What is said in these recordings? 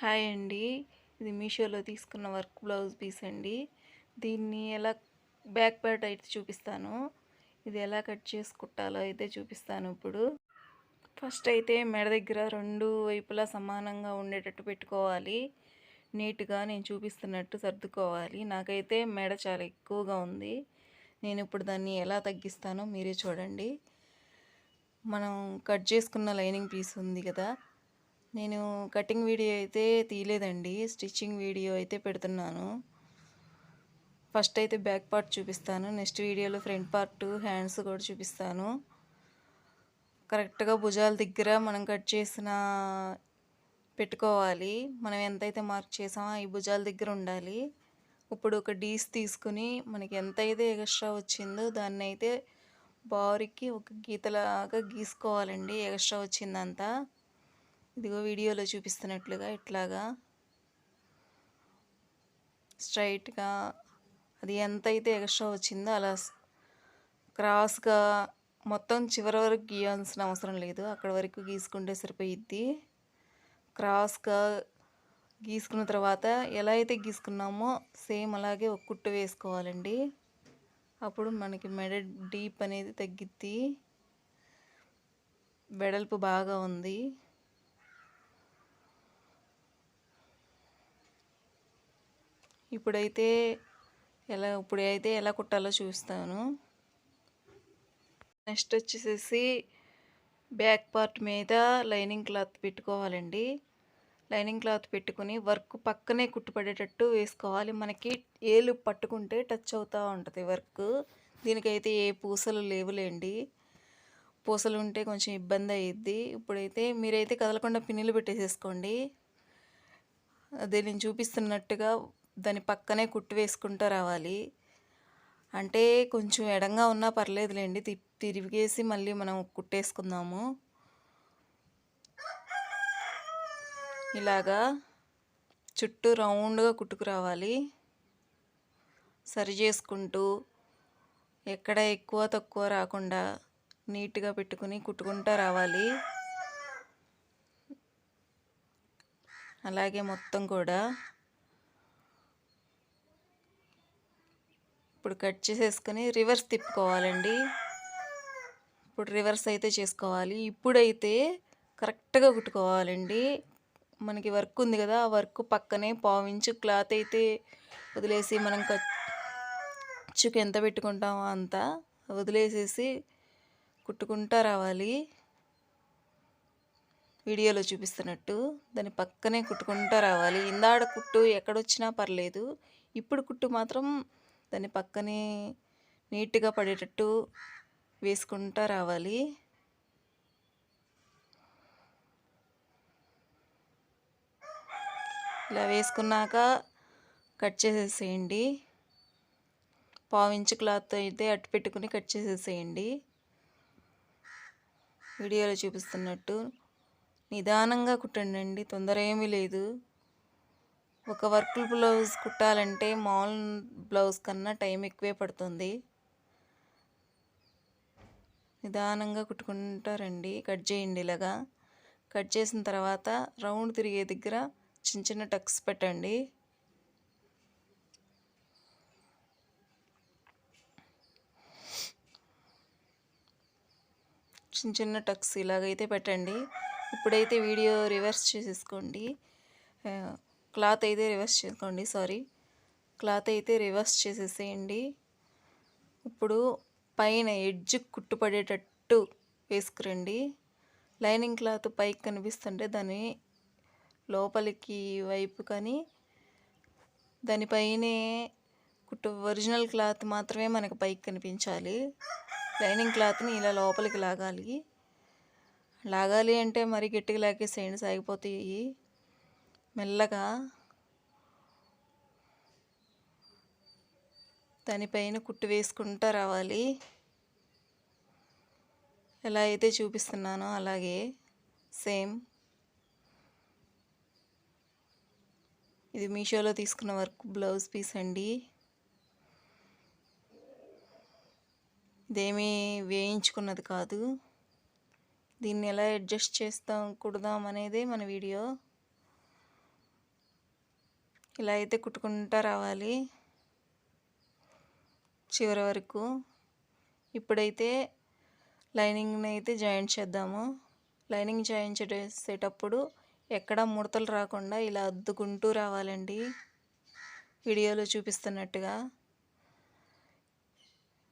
Hi అండి. ఇది మీషోలో తీసుకున్న వర్క్ బ్లౌజ్ పీస్ అండి. దీన్ని ఎలా బ్యాక్ పార్ట్ అయితే చూపిస్తాను. ఇది ఎలా కట్ చేసుకుంటాలో అయితే చూపిస్తాను ఇప్పుడు. ఫస్ట్ అయితే మెడ దగ్గర రెండు వైపులా సమానంగా ఉండేటట్టు పెట్టుకోవాలి. నీట్గా నేను చూపిస్తున్నట్టు సర్దుకోవాలి. నాకైతే మెడ చాలా ఎక్కువగా ఉంది. నేను ఇప్పుడు దాన్ని ఎలా తగ్గిస్తానో మీరే చూడండి. మనం కట్ చేసుకున్న లైనింగ్ పీస్ ఉంది కదా నేను కటింగ్ వీడియో అయితే తీయలేదండి స్టిచ్చింగ్ వీడియో అయితే పెడుతున్నాను. ఫస్ట్ అయితే బ్యాక్ పార్ట్ చూపిస్తాను నెక్స్ట్ వీడియోలో ఫ్రంట్ పార్ట్ హ్యాండ్స్ కూడా చూపిస్తాను. కరెక్ట్గా భుజాల దగ్గర మనం కట్ చేసిన పెట్టుకోవాలి. మనం ఎంతైతే మార్క్ చేసామో ఈ భుజాల దగ్గర ఉండాలి. ఇప్పుడు ఒక డీస్ తీసుకుని మనకి ఎంతైతే ఎక్స్ట్రా వచ్చిందో దాన్ని అయితే బారికి ఒక గీతలాగా గీసుకోవాలండి ఎక్స్ట్రా వచ్చిందంతా. ఇదిగో వీడియోలో చూపిస్తున్నట్లుగా ఇట్లాగా స్ట్రైట్గా అది ఎంత అయితే ఎక్స్ట్రా వచ్చిందో అలా క్రాస్గా మొత్తం చివరి వరకు గీయాల్సిన అవసరం లేదు. అక్కడ వరకు గీసుకుంటే సరిపోయిద్ది. క్రాస్గా గీసుకున్న తర్వాత ఎలా అయితే గీసుకున్నామో సేమ్ అలాగే ఒక కుట్టు వేసుకోవాలండి. అప్పుడు మనకి మెడ డీప్ అనేది తగ్గిద్ది. వెడల్పు బాగా ఉంది. ఇప్పుడైతే ఎలా ఇప్పుడైతే ఎలా కుట్టాలో చూస్తాను. నెక్స్ట్ వచ్చేసేసి బ్యాక్ పార్ట్ మీద లైనింగ్ క్లాత్ పెట్టుకోవాలండి. లైనింగ్ క్లాత్ పెట్టుకుని వర్క్ పక్కనే కుట్టుపడేటట్టు వేసుకోవాలి. మనకి ఏలు పట్టుకుంటే టచ్ అవుతూ ఉంటుంది వర్క్. దీనికైతే ఏ పూసలు లేవులేండి. పూసలు ఉంటే కొంచెం ఇబ్బంది అయ్యిద్ది ఇప్పుడైతే మీరైతే కదలకుండా పిన్నులు పెట్టేసేసుకోండి. అదే నేను చూపిస్తున్నట్టుగా దాని పక్కనే కుట్టు వేసుకుంటూ రావాలి. అంటే కొంచెం ఎడంగా ఉన్నా పర్లేదులేండి. తి తిరిగేసి మళ్ళీ మనం కుట్టేసుకుందాము. ఇలాగా చుట్టూ రౌండ్గా కుట్టుకురావాలి. సరి చేసుకుంటూ ఎక్కడ ఎక్కువ తక్కువ రాకుండా నీట్గా పెట్టుకుని కుట్టుకుంటూ రావాలి. అలాగే మొత్తం కూడా ఇప్పుడు కట్ చేసేసుకొని రివర్స్ తిప్పుకోవాలండి. ఇప్పుడు రివర్స్ అయితే చేసుకోవాలి. ఇప్పుడైతే కరెక్ట్గా కుట్టుకోవాలండి. మనకి వర్క్ ఉంది కదా ఆ వర్క్ పక్కనే పావించు క్లాత్ అయితే వదిలేసి మనం ఖర్చుకి ఎంత పెట్టుకుంటామో అంత వదిలేసేసి కుట్టుకుంటా రావాలి. వీడియోలో చూపిస్తున్నట్టు దాని పక్కనే కుట్టుకుంటా రావాలి. ఇందాడ కుట్టు ఎక్కడొచ్చినా పర్లేదు. ఇప్పుడు కుట్టు మాత్రం దాన్ని పక్కనే నీట్గా పడేటట్టు వేసుకుంటా రావాలి. ఇలా వేసుకున్నాక కట్ చేసేసేయండి. పావించు క్లాత్ అయితే అట్టు పెట్టుకుని కట్ చేసేసేయండి. వీడియోలో చూపిస్తున్నట్టు. నిదానంగా కుట్టండి తొందర ఏమీ లేదు. ఒక వర్క్ బ్లౌజ్ కుట్టాలంటే మామూలు బ్లౌజ్ కన్నా టైం ఎక్కువే పడుతుంది. నిదానంగా కుట్టుకుంటారండి కట్ చేయండి ఇలాగా. కట్ చేసిన తర్వాత రౌండ్ తిరిగే దగ్గర చిన్న చిన్న టక్స్ పెట్టండి. చిన్న చిన్న టక్స్ ఇలాగైతే పెట్టండి. ఇప్పుడైతే వీడియో రివర్స్ చేసేసుకోండి. క్లాత్ అయితే రివర్స్ చేసుకోండి సారీ. క్లాత్ అయితే రివర్స్ చేసేసేయండి. ఇప్పుడు పైన ఎడ్జ్ కుట్టుపడేటట్టు వేసుకురండి. లైనింగ్ క్లాత్ పైకి కనిపిస్తుంటే దాన్ని లోపలికి వైపు కానీ దానిపైనే కుట్టు ఒరిజినల్ క్లాత్ మాత్రమే మనకు పైకి కనిపించాలి. లైనింగ్ క్లాత్ని ఇలా లోపలికి లాగాలి. లాగాలి అంటే మరి గట్టిగా లాగేసేయండి సాగిపోతాయి. మెల్లగా దానిపైన కుట్టు వేసుకుంటూ రావాలి. ఎలా అయితే చూపిస్తున్నానో అలాగే సేమ్. ఇది మీషోలో తీసుకున్న వర్క్ బ్లౌజ్ పీస్ అండి. ఇదేమీ వేయించుకున్నది కాదు. దీన్ని ఎలా అడ్జస్ట్ చేస్తాం కుడదాం అనేది మన వీడియో. ఇలా అయితే కుట్టుకుంటా రావాలి. చివరి వరకు ఇప్పుడైతే లైనింగ్ని అయితే జాయింట్ చేద్దాము. లైనింగ్ జాయింట్ చేసేటప్పుడు ఎక్కడ ముడతలు రాకుండా ఇలా అద్దుకుంటూ రావాలండి. వీడియోలో చూపిస్తున్నట్టుగా.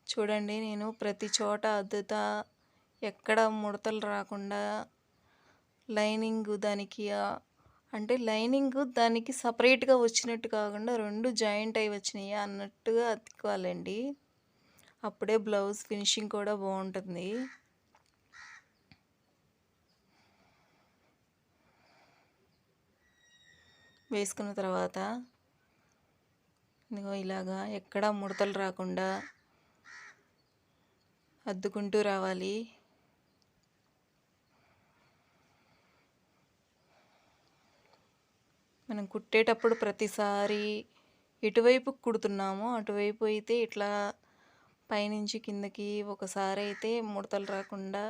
చూడండి నేను ప్రతి చోట అద్దుతా ఎక్కడ ముడతలు రాకుండా లైనింగ్ దానికి అంటే లైనింగ్ దానికి సపరేట్గా వచ్చినట్టు కాకుండా రెండు జాయింట్ అయి వచ్చినాయి అన్నట్టుగా అతుక్కోవాలండి. అప్పుడే బ్లౌజ్ ఫినిషింగ్ కూడా బాగుంటుంది. వేసుకున్న తర్వాత ఇదిగో ఇలాగా ఎక్కడ ముడతలు రాకుండా అద్దుకుంటూ రావాలి. మనం కుట్టేటప్పుడు ప్రతిసారి ఎటువైపు కుడుతున్నామో అటువైపు అయితే ఇట్లా పైనుంచి కిందకి ఒకసారి అయితే ముడతలు రాకుండా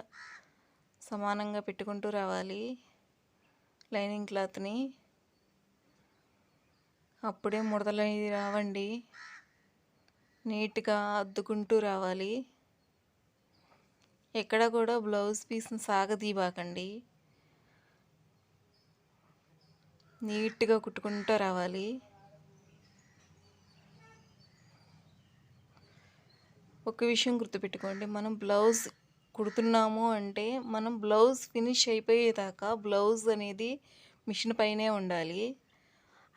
సమానంగా పెట్టుకుంటూ రావాలి లైనింగ్ క్లాత్ని. అప్పుడే ముడతలు అనేది రావండి. నీట్గా అద్దుకుంటూ రావాలి. ఎక్కడ కూడా బ్లౌజ్ పీస్ని సాగదీబాకండి నీట్గా కుట్టుకుంటూ రావాలి. ఒక విషయం గుర్తుపెట్టుకోండి మనం బ్లౌజ్ కుడుతున్నాము అంటే మనం బ్లౌజ్ ఫినిష్ అయిపోయేదాకా బ్లౌజ్ అనేది మిషన్ పైనే ఉండాలి.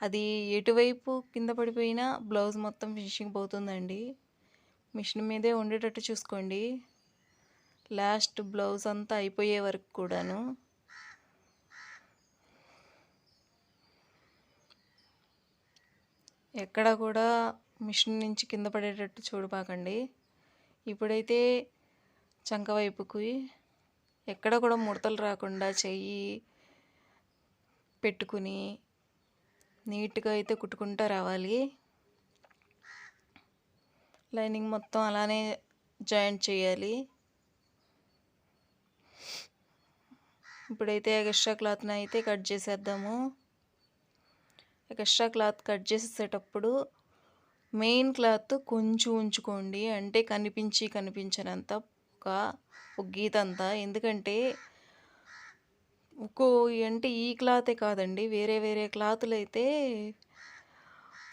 అది ఎటువైపు కింద పడిపోయినా బ్లౌజ్ మొత్తం ఫినిషింగ్ పోతుందండి. మిషన్ మీదే ఉండేటట్టు చూసుకోండి. లాస్ట్ బ్లౌజ్ అంతా అయిపోయే వరకు కూడాను. ఎక్కడ కూడా మిషన్ నుంచి కింద పడేటట్టు చూడబాకండి ఇప్పుడైతే చంక వైపుకి ఎక్కడ కూడా ముడతలు రాకుండా చెయ్యి పెట్టుకుని నీట్గా అయితే కుట్టుకుంటూ రావాలి. లైనింగ్ మొత్తం అలానే జాయింట్ చేయాలి. ఇప్పుడైతే ఎక్స్ట్రా క్లాత్ని అయితే కట్ చేసేద్దాము. ఎక్స్ట్రా క్లాత్ కట్ చేసేటప్పుడు మెయిన్ క్లాత్ కొంచెం ఉంచుకోండి. అంటే కనిపించి కనిపించినంత ఒక ఒక గీత అంతా. ఎందుకంటే ఒక్కో అంటే ఈ క్లాతే కాదండి. వేరే వేరే క్లాతులు అయితే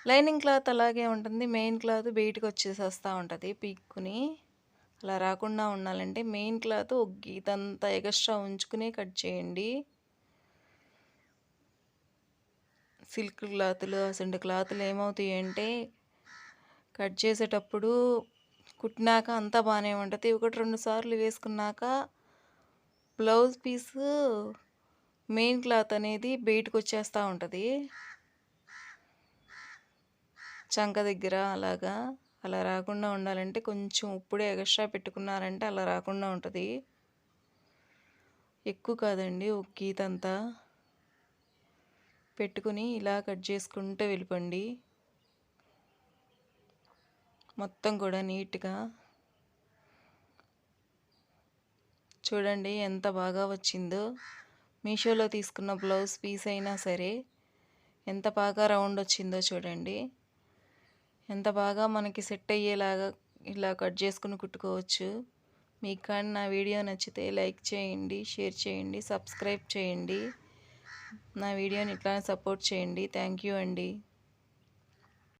లైనింగ్ క్లాత్ అలాగే ఉంటుంది. మెయిన్ క్లాత్ బయటకు వచ్చేసేస్తూ ఉంటుంది పీక్కుని. అలా రాకుండా ఉండాలంటే మెయిన్ క్లాత్ ఒక గీతంతా ఎక్స్ట్రా ఉంచుకునే కట్ చేయండి. సిల్క్ క్లాతులు అసలు క్లాతులు ఏమవుతాయి అంటే కట్ చేసేటప్పుడు కుట్టినాక అంతా బాగానే ఉంటుంది. ఒకటి రెండు సార్లు వేసుకున్నాక బ్లౌజ్ పీసు మెయిన్ క్లాత్ అనేది బయటకు వచ్చేస్తూ ఉంటుంది. చంక దగ్గర అలాగా అలా రాకుండా ఉండాలంటే కొంచెం ఇప్పుడే ఎక్స్ట్రా పెట్టుకున్నారంటే అలా రాకుండా ఉంటుంది. ఎక్కువ కాదండి ఒక గీతంతా పెట్టుకుని ఇలా కట్ చేసుకుంటూ వెళ్ళిపోండి. మొత్తం కూడా నీట్గా. చూడండి ఎంత బాగా వచ్చిందో. మీషోలో తీసుకున్న బ్లౌజ్ పీస్ అయినా సరే ఎంత బాగా రౌండ్ వచ్చిందో చూడండి. ఎంత బాగా మనకి సెట్ అయ్యేలాగా ఇలా కట్ చేసుకుని కుట్టుకోవచ్చు. మీకు కానీ నా వీడియో నచ్చితే లైక్ చేయండి షేర్ చేయండి సబ్స్క్రైబ్ చేయండి. నా వీడియోని ఇట్లానే సపోర్ట్ చేయండి. థ్యాంక్ యూ అండి.